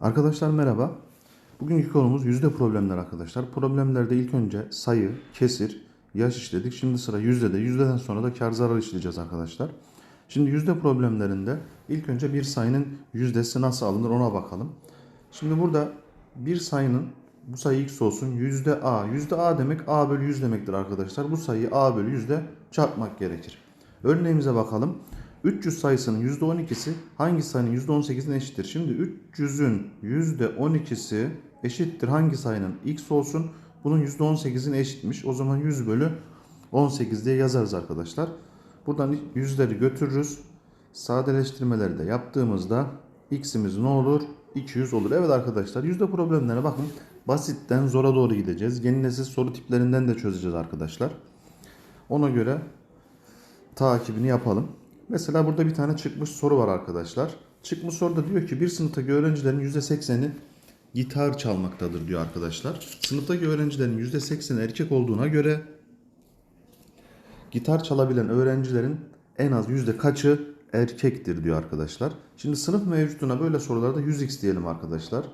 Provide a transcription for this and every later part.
Arkadaşlar merhaba. Bugünkü konumuz yüzde problemler arkadaşlar. Problemlerde ilk önce sayı, kesir, yaş işledik. Şimdi sıra yüzdede. Yüzdeden sonra da kar zarar işleyeceğiz arkadaşlar. Şimdi yüzde problemlerinde ilk önce bir sayının yüzdesi nasıl alınır ona bakalım. Şimdi burada bir sayının bu sayı x olsun yüzde a. Yüzde a demek a bölü 100 demektir arkadaşlar. Bu sayıyı a bölü 100'de çarpmak gerekir. Örneğimize bakalım. 300 sayısının %12'si hangi sayının %18'ine eşittir? Şimdi 300'ün %12'si eşittir hangi sayının x olsun? Bunun %18'ine eşitmiş. O zaman 100 bölü 18 diye yazarız arkadaşlar. Buradan yüzleri götürürüz. Sadeleştirmeleri de yaptığımızda x'imiz ne olur? 200 olur. Evet arkadaşlar yüzde problemlerine bakın. Basitten zora doğru gideceğiz. Yeni nesil soru tiplerinden de çözeceğiz arkadaşlar. Ona göre takibini yapalım. Mesela burada bir tane çıkmış soru var arkadaşlar. Çıkmış soruda diyor ki bir sınıftaki öğrencilerin %80'i gitar çalmaktadır diyor arkadaşlar. Sınıftaki öğrencilerin %80'i erkek olduğuna göre gitar çalabilen öğrencilerin en az yüzde kaçı erkektir diyor arkadaşlar. Şimdi sınıf mevcutuna böyle sorularda 100x diyelim arkadaşlar.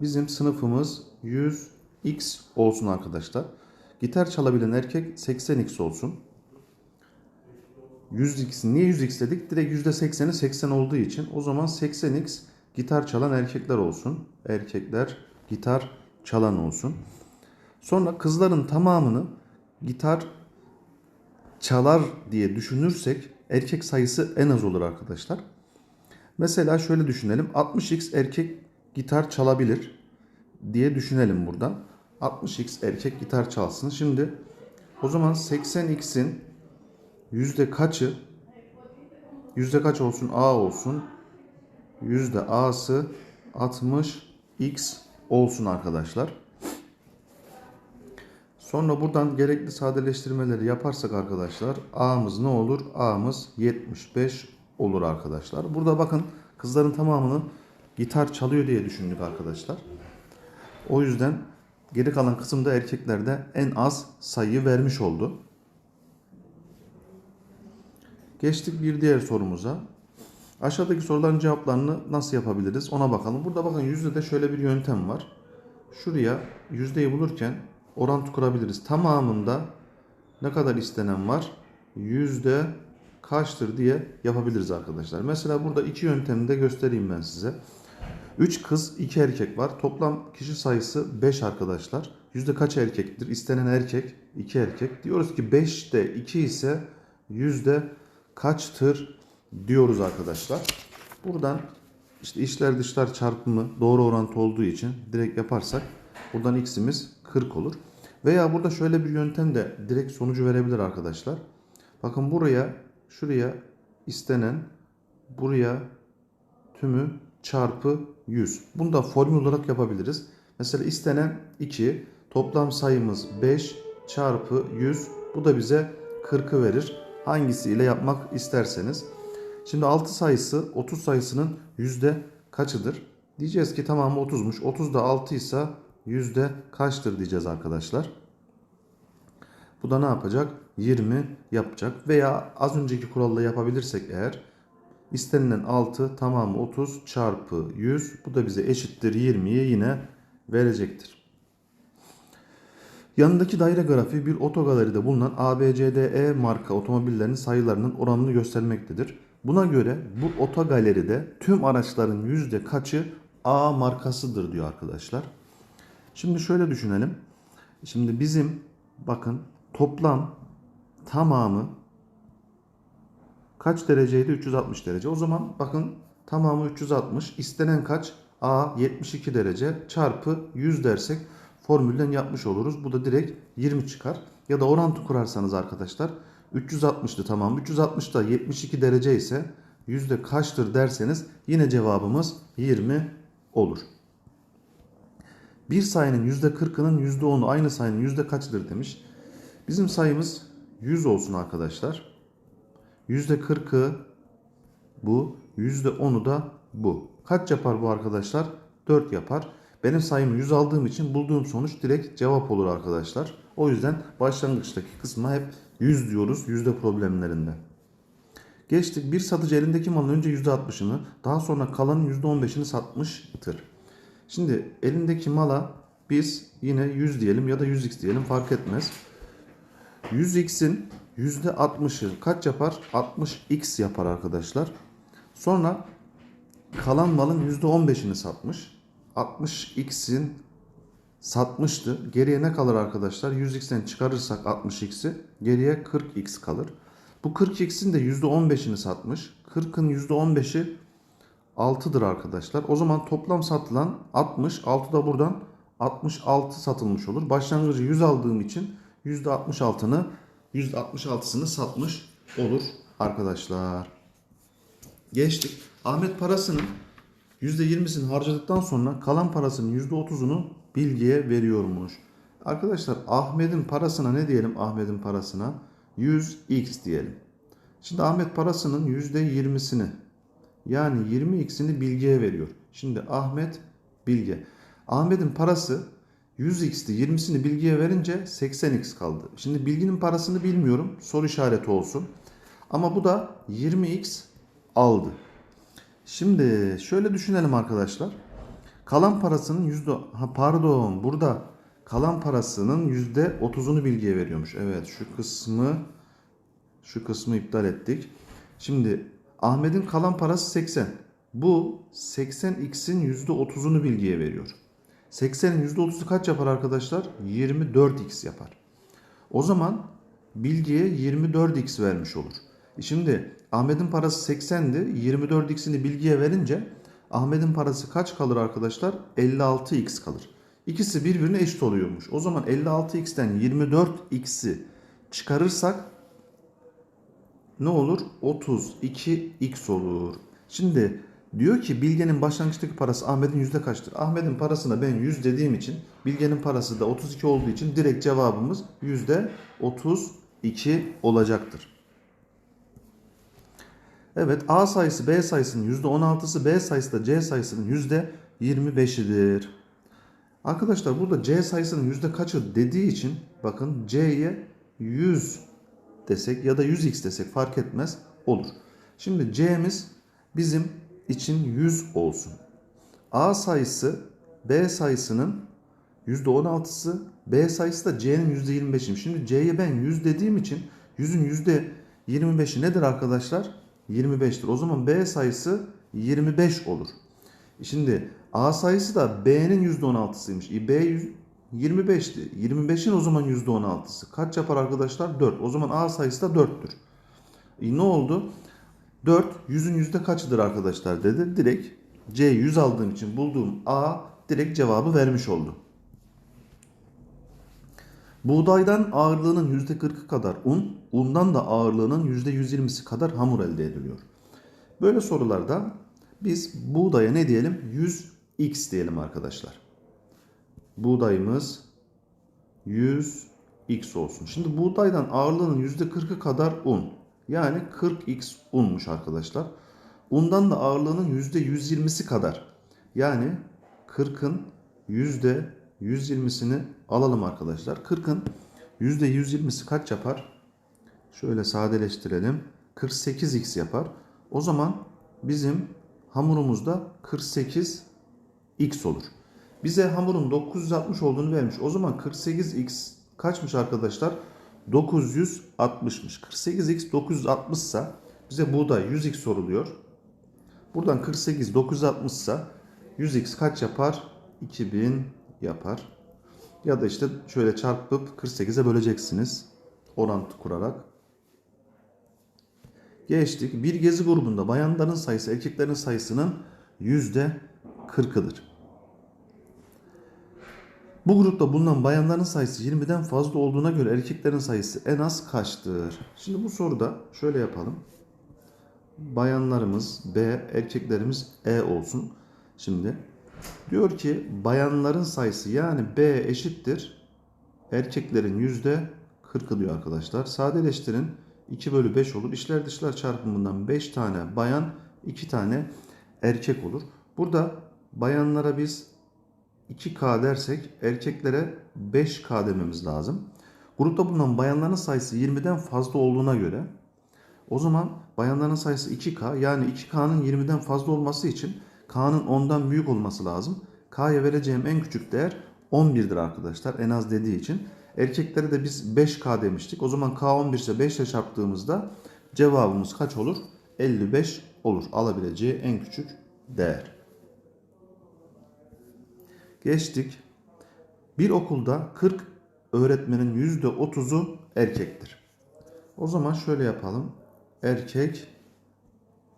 Bizim sınıfımız 100x olsun arkadaşlar. Gitar çalabilen erkek 80x olsun. 100x niye 100x dedik? Direkt %80'i 80 olduğu için. O zaman 80x gitar çalan erkekler olsun. Erkekler gitar çalan olsun. Sonra kızların tamamını gitar çalar diye düşünürsek erkek sayısı en az olur arkadaşlar. Mesela şöyle düşünelim. 60x erkek gitar çalabilir diye düşünelim buradan. 60x erkek gitar çalsın. Şimdi o zaman 80x'in yüzde kaçı yüzde kaç olsun A olsun yüzde A'sı 60x olsun arkadaşlar. Sonra buradan gerekli sadeleştirmeleri yaparsak arkadaşlar A'mız ne olur? A'mız 75 olur arkadaşlar. Burada bakın kızların tamamını gitar çalıyor diye düşündük arkadaşlar. O yüzden geri kalan kısımda erkeklerde en az sayı vermiş oldu. Geçtik bir diğer sorumuza. Aşağıdaki soruların cevaplarını nasıl yapabiliriz ona bakalım. Burada bakın yüzde de şöyle bir yöntem var. Şuraya yüzdeyi bulurken orantı kurabiliriz. Tamamında ne kadar istenen var? Yüzde kaçtır diye yapabiliriz arkadaşlar. Mesela burada iki yöntemi de göstereyim ben size. 3 kız 2 erkek var. Toplam kişi sayısı 5 arkadaşlar. Yüzde kaç erkektir? İstenen erkek 2 erkek. Diyoruz ki 5'te 2 ise yüzde kaçtır diyoruz arkadaşlar. Buradan işte içler dışlar çarpımı doğru orantı olduğu için direkt yaparsak buradan x'imiz 40 olur. Veya burada şöyle bir yöntem de direkt sonucu verebilir arkadaşlar. Bakın buraya şuraya istenen buraya tümü çarpı 100. Bunu da formül olarak yapabiliriz. Mesela istenen 2 toplam sayımız 5 çarpı 100 bu da bize 40'ı verir hangisiyle yapmak isterseniz. Şimdi 6 sayısı 30 sayısının yüzde kaçıdır? Diyeceğiz ki tamamı 30'muş. 30 da 6 ise yüzde kaçtır diyeceğiz arkadaşlar. Bu da ne yapacak? 20 yapacak. Veya az önceki kuralla yapabilirsek eğer istenilen 6 tamamı 30 çarpı 100 bu da bize eşittir 20'yi yine verecektir. Yanındaki daire grafiği bir otogaleride bulunan ABCDE marka otomobillerin sayılarının oranını göstermektedir. Buna göre bu otogaleride tüm araçların yüzde kaçı A markasıdır diyor arkadaşlar. Şimdi şöyle düşünelim. Şimdi bizim bakın toplam tamamı kaç dereceydi? 360 derece. O zaman bakın tamamı 360. İstenen kaç? A 72 derece çarpı 100 dersek formülden yapmış oluruz. Bu da direkt 20 çıkar. Ya da orantı kurarsanız arkadaşlar 360'tı tamam. 360'da 72 derece ise yüzde kaçtır derseniz yine cevabımız 20 olur. Bir sayının yüzde 40'ının yüzde 10'u aynı sayının yüzde kaçıdır demiş. Bizim sayımız 100 olsun arkadaşlar. Yüzde 40'ı bu. Yüzde 10'u da bu. Kaç yapar bu arkadaşlar? 4 yapar. Benim sayımı 100 aldığım için bulduğum sonuç direkt cevap olur arkadaşlar. O yüzden başlangıçtaki kısma hep 100 diyoruz yüzde problemlerinde. Geçtik bir satıcı elindeki malın önce %60'ını daha sonra kalanın %15'ini satmıştır. Şimdi elindeki mala biz yine 100 diyelim ya da 100x diyelim fark etmez. 100x'in %60'ı kaç yapar? 60x yapar arkadaşlar. Sonra kalan malın %15'ini satmış. 60x'in satmıştı. Geriye ne kalır arkadaşlar? 100x'ten çıkarırsak 60x'i geriye 40x kalır. Bu 40x'in de %15'ini satmış. 40'ın %15'i 6'dır arkadaşlar. O zaman toplam satılan 60. 6 da buradan 66 satılmış olur. Başlangıcı 100 aldığım için %66'nı %66'sını satmış olur arkadaşlar. Geçtik. Ahmet parasının %20'sini harcadıktan sonra kalan parasının %30'unu bilgiye veriyormuş. Arkadaşlar Ahmet'in parasına ne diyelim Ahmet'in parasına? 100x diyelim. Şimdi Ahmet parasının %20'sini yani 20x'ini bilgiye veriyor. Şimdi Ahmet bilge. Ahmet'in parası 100x'ti 20'sini bilgiye verince 80x kaldı. Şimdi bilginin parasını bilmiyorum. Soru işareti olsun. Ama bu da 20x aldı. Şimdi şöyle düşünelim arkadaşlar. Kalan parasının yüzde pardon burada kalan parasının yüzde otuzunu bilgiye veriyormuş. Evet şu kısmı şu kısmı iptal ettik. Şimdi Ahmet'in kalan parası 80. Bu 80x'in yüzde otuzunu bilgiye veriyor. 80'in yüzde otuzu kaç yapar arkadaşlar? 24x yapar. O zaman bilgiye 24x vermiş olur. E Şimdi Ahmet'in parası 80'di. 24x'ini bilgiye verince Ahmet'in parası kaç kalır arkadaşlar? 56x kalır. İkisi birbirine eşit oluyormuş. O zaman 56x'ten 24x'i çıkarırsak ne olur? 32x olur. Şimdi diyor ki Bilge'nin başlangıçtaki parası Ahmet'in yüzde kaçtır? Ahmet'in parasına ben 100 dediğim için Bilge'nin parası da 32 olduğu için direkt cevabımız yüzde 32 olacaktır. Evet A sayısı B sayısının %16'sı B sayısı da C sayısının %25'idir. Arkadaşlar burada C sayısının yüzde kaçı dediği için bakın C'ye 100 desek ya da 100x desek fark etmez olur. Şimdi C'miz bizim için 100 olsun. A sayısı B sayısının %16'sı B sayısı da C'nin %25'im. Şimdi C'ye ben 100 dediğim için 100'ün %25'i nedir arkadaşlar? 25'tir. O zaman B sayısı 25 olur. Şimdi A sayısı da B'nin %16'sıymış. E, B 25'ti. 25'in o zaman %16'sı. Kaç yapar arkadaşlar? 4. O zaman A sayısı da 4'tür. E, ne oldu? 4 100'ün yüzde kaçıdır arkadaşlar dedi. Direkt C 100 aldığım için bulduğum A direkt cevabı vermiş oldu. Buğdaydan ağırlığının %40'ı kadar un, undan da ağırlığının %120'si kadar hamur elde ediliyor. Böyle sorularda biz buğdaya ne diyelim? 100x diyelim arkadaşlar. Buğdayımız 100x olsun. Şimdi buğdaydan ağırlığının %40'ı kadar un. Yani 40x unmuş arkadaşlar. Undan da ağırlığının %120'si kadar. Yani 40'ın %120'sini alalım arkadaşlar. 40'ın %120'si kaç yapar? Şöyle sadeleştirelim. 48x yapar. O zaman bizim hamurumuzda 48x olur. Bize hamurun 960 olduğunu vermiş. O zaman 48x kaçmış arkadaşlar? 960'mış. 48x 960 ise bize buğday 100x soruluyor. Buradan 48 960 ise 100x kaç yapar? 2000 yapar. Ya da işte şöyle çarpıp 48'e böleceksiniz. Orantı kurarak. Geçtik. Bir gezi grubunda bayanların sayısı erkeklerin sayısının %40'ıdır. Bu grupta bulunan bayanların sayısı 20'den fazla olduğuna göre erkeklerin sayısı en az kaçtır? Şimdi bu soruda şöyle yapalım. Bayanlarımız B, erkeklerimiz E olsun. Şimdi diyor ki bayanların sayısı yani B eşittir. Erkeklerin yüzde 40'ı diyor arkadaşlar. Sadeleştirin 2 bölü 5 olur. İşler dışlar çarpımından 5 tane bayan 2 tane erkek olur. Burada bayanlara biz 2K dersek erkeklere 5K dememiz lazım. Grupta bulunan bayanların sayısı 20'den fazla olduğuna göre o zaman bayanların sayısı 2K yani 2K'nın 20'den fazla olması için K'nın 10'dan büyük olması lazım. K'ya vereceğim en küçük değer 11'dir arkadaşlar. En az dediği için. Erkeklere de biz 5K demiştik. O zaman K 11 ise 5 ile çarptığımızda cevabımız kaç olur? 55 olur. Alabileceği en küçük değer. Geçtik. Bir okulda 40 öğretmenin %30'u erkektir. O zaman şöyle yapalım. Erkek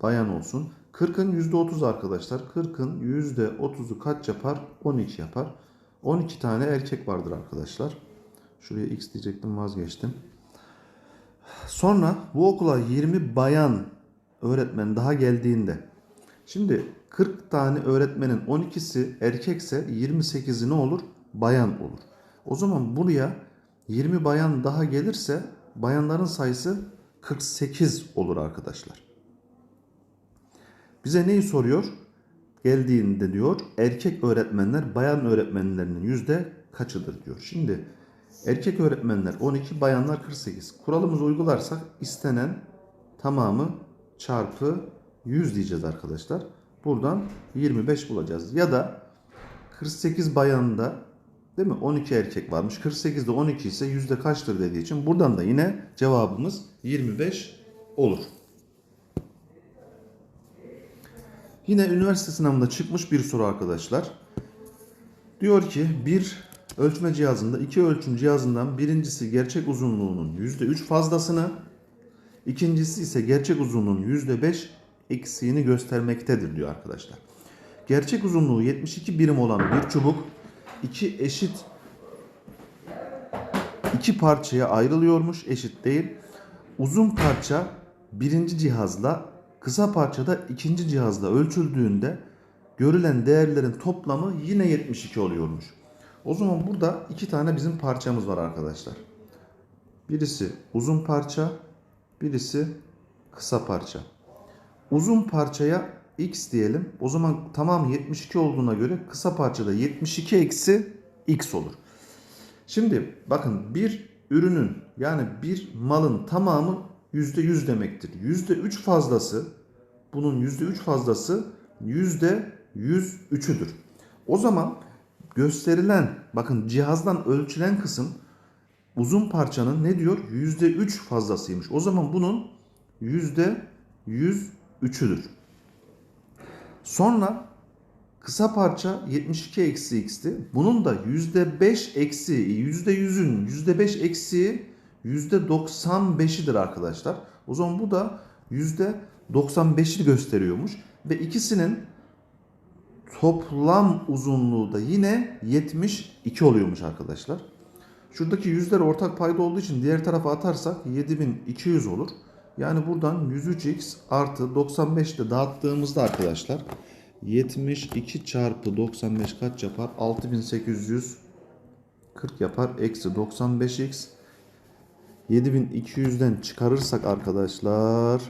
bayan olsun. 40'ın %30 arkadaşlar. 40'ın %30'u kaç yapar? 12 yapar. 12 tane erkek vardır arkadaşlar. Şuraya x diyecektim vazgeçtim. Sonra bu okula 20 bayan öğretmen daha geldiğinde şimdi 40 tane öğretmenin 12'si erkekse 28'i ne olur? Bayan olur. O zaman buraya 20 bayan daha gelirse bayanların sayısı 48 olur arkadaşlar. Bize neyi soruyor? Geldiğinde diyor erkek öğretmenler bayan öğretmenlerinin yüzde kaçıdır diyor. Şimdi erkek öğretmenler 12, bayanlar 48. Kuralımızı uygularsak istenen tamamı çarpı 100 diyeceğiz arkadaşlar. Buradan 25 bulacağız. Ya da 48 bayanda değil mi 12 erkek varmış. 48'de 12 ise yüzde kaçtır dediği için buradan da yine cevabımız 25 olur. Yine üniversite sınavında çıkmış bir soru arkadaşlar. Diyor ki bir ölçme cihazında iki ölçüm cihazından birincisi gerçek uzunluğunun %3 fazlasını, ikincisi ise gerçek uzunluğun %5 eksiğini göstermektedir diyor arkadaşlar. Gerçek uzunluğu 72 birim olan bir çubuk iki eşit iki parçaya ayrılıyormuş eşit değil. Uzun parça birinci cihazla kısa parçada ikinci cihazla ölçüldüğünde görülen değerlerin toplamı yine 72 oluyormuş. O zaman burada iki tane bizim parçamız var arkadaşlar. Birisi uzun parça, birisi kısa parça. Uzun parçaya x diyelim. O zaman tamam 72 olduğuna göre kısa parçada 72 eksi x olur. Şimdi bakın bir ürünün yani bir malın tamamı %100 demektir. %3 fazlası bunun %3 fazlası %103'üdür. O zaman gösterilen bakın cihazdan ölçülen kısım uzun parçanın ne diyor? %3 fazlasıymış. O zaman bunun %103'üdür. Sonra kısa parça 72 eksi x'ti. Bunun da %5 eksi %100'ün %5 eksiği %95'idir arkadaşlar. O zaman bu da %95'i gösteriyormuş. Ve ikisinin toplam uzunluğu da yine 72 oluyormuş arkadaşlar. Şuradaki yüzler ortak payda olduğu için diğer tarafa atarsak 7200 olur. Yani buradan 103x artı 95 de dağıttığımızda arkadaşlar 72 çarpı 95 kaç yapar? 6840 yapar. Eksi 95x 7200'den çıkarırsak arkadaşlar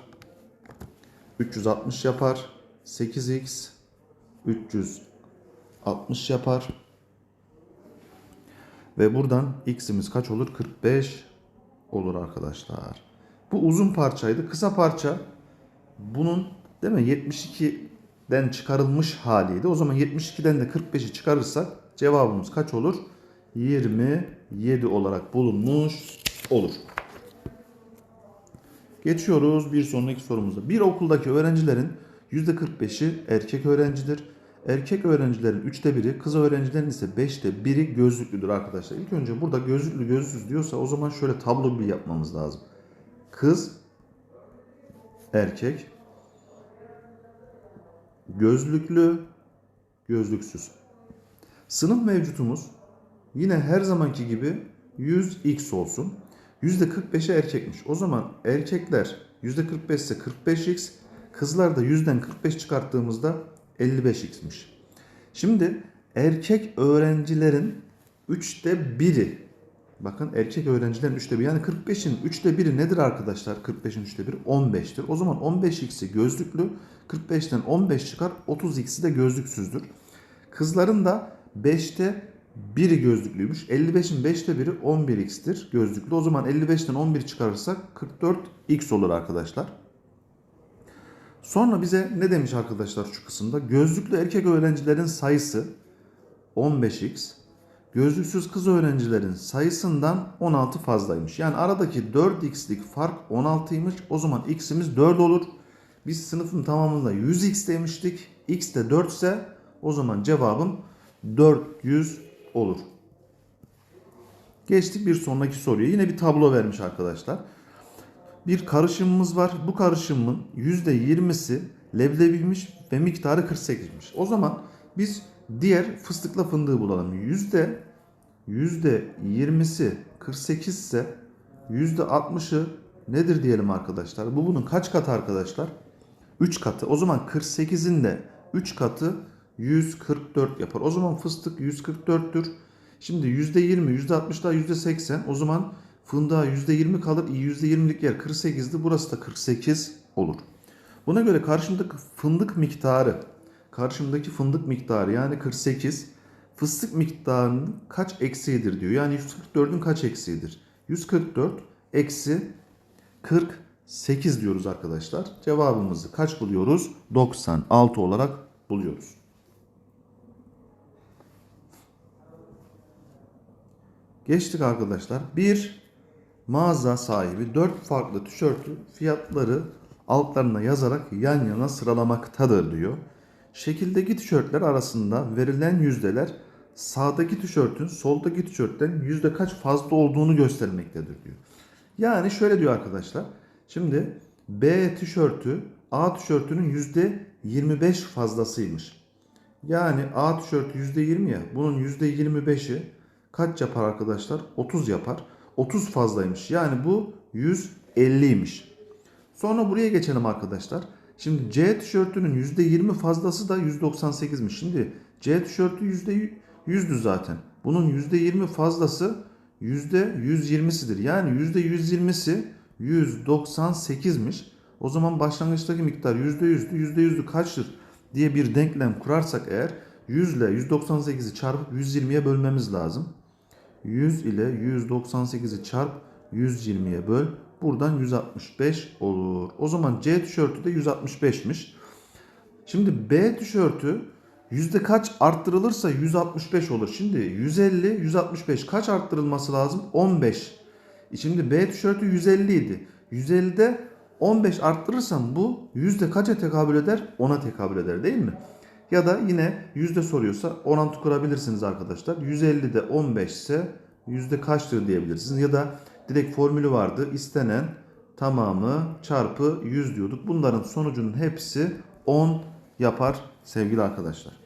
360 yapar. 8x 360 yapar. Ve buradan x'imiz kaç olur? 45 olur arkadaşlar. Bu uzun parçaydı. Kısa parça bunun değil mi 72'den çıkarılmış haliydi. O zaman 72'den de 45'i çıkarırsak cevabımız kaç olur? 27 olarak bulunmuş olur. Geçiyoruz bir sonraki sorumuza. Bir okuldaki öğrencilerin %45'i erkek öğrencidir. Erkek öğrencilerin üçte biri, kız öğrencilerin ise beşte biri gözlüklüdür arkadaşlar. İlk önce burada gözlüklü gözlüksüz diyorsa o zaman şöyle tablo bir yapmamız lazım. Kız, erkek, gözlüklü, gözlüksüz. Sınıf mevcutumuz yine her zamanki gibi 100x olsun. %45'e erkekmiş. O zaman erkekler %45 ise 45x, kızlar da 100'den 45 çıkarttığımızda 55x'miş. Şimdi erkek öğrencilerin 3'te biri Bakın erkek öğrencilerin 3'te 1 yani 45'in 3'te 1'i nedir arkadaşlar? 45'in 3'te 1'i 15'tir. O zaman 15x'i gözlüklü 45'ten 15 çıkar 30x'i de gözlüksüzdür. Kızların da 5'te 1'i gözlüklüymüş. 55'in 5'te 1'i 11x'tir gözlüklü. O zaman 55'ten 11 çıkarırsak 44x olur arkadaşlar. Sonra bize ne demiş arkadaşlar şu kısımda? Gözlüklü erkek öğrencilerin sayısı 15x. Gözlüksüz kız öğrencilerin sayısından 16 fazlaymış. Yani aradaki 4x'lik fark 16'ymış. O zaman x'imiz 4 olur. Biz sınıfın tamamında 100x demiştik. x de 4 ise o zaman cevabım 400 olur. Geçtik bir sonraki soruya. Yine bir tablo vermiş arkadaşlar. Bir karışımımız var. Bu karışımın %20'si leblebiymiş ve miktarı 48'miş. O zaman biz diğer fıstıkla fındığı bulalım. Yüzde 20'si 48 ise %60'ı nedir diyelim arkadaşlar? Bu bunun kaç katı arkadaşlar? 3 katı. O zaman 48'in de 3 katı 144 yapar. O zaman fıstık 144'tür. Şimdi %20, %60 daha %80. O zaman fındığa %20 kalır. %20'lik yer 48'di. Burası da 48 olur. Buna göre karşımdaki fındık miktarı, karşımdaki fındık miktarı yani 48 fıstık miktarının kaç eksiğidir diyor. Yani 144'ün kaç eksiğidir? 144 eksi 48 diyoruz arkadaşlar. Cevabımızı kaç buluyoruz? 96 olarak buluyoruz. Geçtik arkadaşlar. Bir mağaza sahibi 4 farklı tişörtü fiyatları altlarına yazarak yan yana sıralamaktadır diyor. Şekildeki tişörtler arasında verilen yüzdeler sağdaki tişörtün soldaki tişörtten yüzde kaç fazla olduğunu göstermektedir diyor. Yani şöyle diyor arkadaşlar. Şimdi B tişörtü A tişörtünün yüzde 25 fazlasıymış. Yani A tişörtü yüzde 20 ya bunun yüzde 25'i kaç yapar arkadaşlar? 30 yapar. 30 fazlaymış. Yani bu 150'ymiş. Sonra buraya geçelim arkadaşlar. Şimdi C tişörtünün %20 fazlası da 198'miş. Şimdi C tişörtü %100'dü zaten. Bunun %20 fazlası %120'sidir. Yani %120'si 198'miş. O zaman başlangıçtaki miktar %100'dü. %100'lü kaçtır diye bir denklem kurarsak eğer 100 ile 198'i çarpıp 120'ye bölmemiz lazım. 100 ile 198'i çarp 120'ye böl. Buradan 165 olur. O zaman C tişörtü de 165'miş. Şimdi B tişörtü yüzde kaç arttırılırsa 165 olur. Şimdi 150, 165 kaç arttırılması lazım? 15. E Şimdi B tişörtü 150 idi. 150'de 15 arttırırsam bu yüzde kaça tekabül eder? 10'a tekabül eder değil mi? Ya da yine yüzde soruyorsa orantı kurabilirsiniz arkadaşlar. 150'de 15 ise yüzde kaçtır diyebilirsiniz. Ya da direkt formülü vardı. İstenen tamamı çarpı 100 diyorduk. Bunların sonucunun hepsi 10 yapar sevgili arkadaşlar.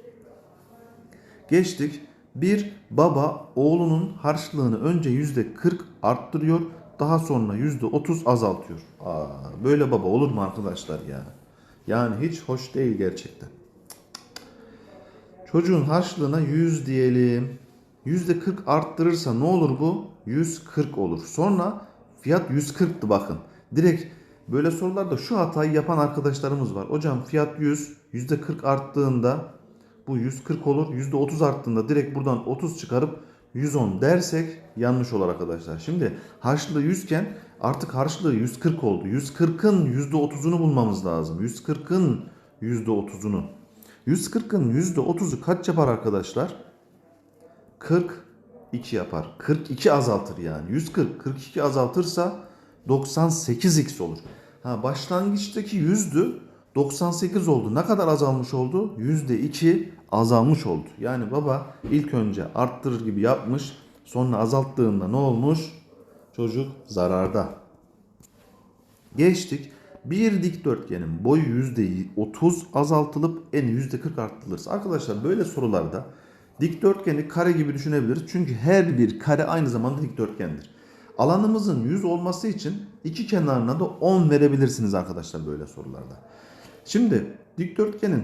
Geçtik. Bir baba oğlunun harçlığını önce yüzde 40 arttırıyor. Daha sonra yüzde 30 azaltıyor. Aa, böyle baba olur mu arkadaşlar ya? Yani hiç hoş değil gerçekten. Çocuğun harçlığına 100 diyelim. %40 arttırırsa ne olur bu? 140 olur. Sonra fiyat 140'tı bakın. Direkt böyle sorularda şu hatayı yapan arkadaşlarımız var. Hocam fiyat 100, %40 arttığında bu 140 olur. %30 arttığında direkt buradan 30 çıkarıp 110 dersek yanlış olur arkadaşlar. Şimdi harçlığı 100 iken artık harçlığı 140 oldu. 140'ın %30'unu bulmamız lazım. 140'ın %30'unu. 140'ın %30'u kaç yapar arkadaşlar? 42 yapar. 42 azaltır yani. 140, 42 azaltırsa 98x olur. Ha, başlangıçtaki 100'dü. 98 oldu. Ne kadar azalmış oldu? %2 azalmış oldu. Yani baba ilk önce arttırır gibi yapmış. Sonra azalttığında ne olmuş? Çocuk zararda. Geçtik. Bir dikdörtgenin boyu %30 azaltılıp eni %40 arttırılırsa. Arkadaşlar böyle sorularda dikdörtgeni kare gibi düşünebiliriz. Çünkü her bir kare aynı zamanda dikdörtgendir. Alanımızın 100 olması için iki kenarına da 10 verebilirsiniz arkadaşlar böyle sorularda. Şimdi dikdörtgenin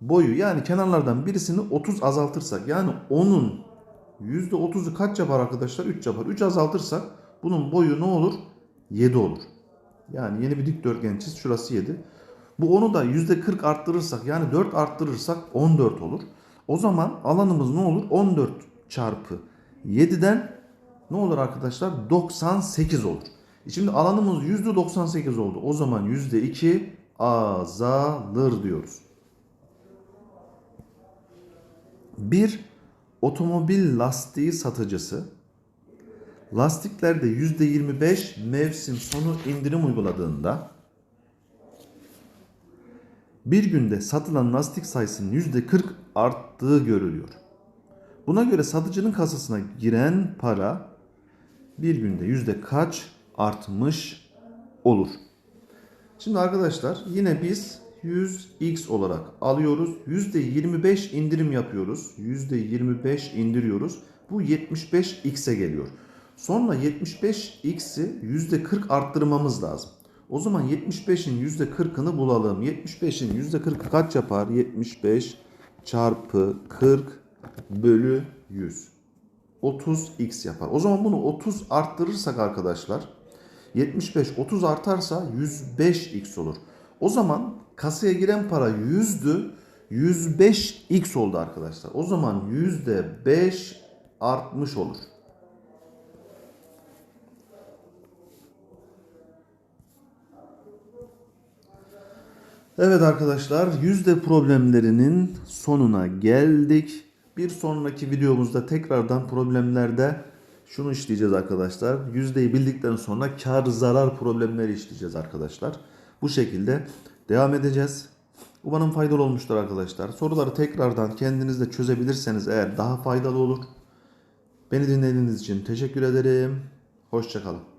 boyu yani kenarlardan birisini 30 azaltırsak yani onun %30'u kaç yapar arkadaşlar? 3 yapar. 3 azaltırsak bunun boyu ne olur? 7 olur. Yani yeni bir dikdörtgen çiz. Şurası 7. Bu onu da %40 arttırırsak yani 4 arttırırsak 14 olur. O zaman alanımız ne olur? 14 çarpı 7'den ne olur arkadaşlar? 98 olur. E Şimdi alanımız %98 oldu. O zaman %2 azalır diyoruz. Bir otomobil lastiği satıcısı lastiklerde %25 mevsim sonu indirim uyguladığında bir günde satılan lastik sayısının %40 arttığı görülüyor. Buna göre satıcının kasasına giren para bir günde yüzde kaç artmış olur? Şimdi arkadaşlar yine biz 100x olarak alıyoruz. %25 indirim yapıyoruz. %25 indiriyoruz. Bu 75x'e geliyor. Sonra 75x'i %40 arttırmamız lazım. O zaman 75'in %40'ını bulalım. 75'in %40'ı kaç yapar? 75 çarpı 40 bölü 100. 30x yapar. O zaman bunu 30 arttırırsak arkadaşlar 75 30 artarsa 105x olur. O zaman kasaya giren para 100'dü. 105x oldu arkadaşlar. O zaman %5 artmış olur. Evet arkadaşlar yüzde problemlerinin sonuna geldik. Bir sonraki videomuzda tekrardan problemlerde şunu işleyeceğiz arkadaşlar. Yüzdeyi bildikten sonra kar zarar problemleri işleyeceğiz arkadaşlar. Bu şekilde devam edeceğiz. Umarım faydalı olmuştur arkadaşlar. Soruları tekrardan kendiniz de çözebilirseniz eğer daha faydalı olur. Beni dinlediğiniz için teşekkür ederim. Hoşçakalın.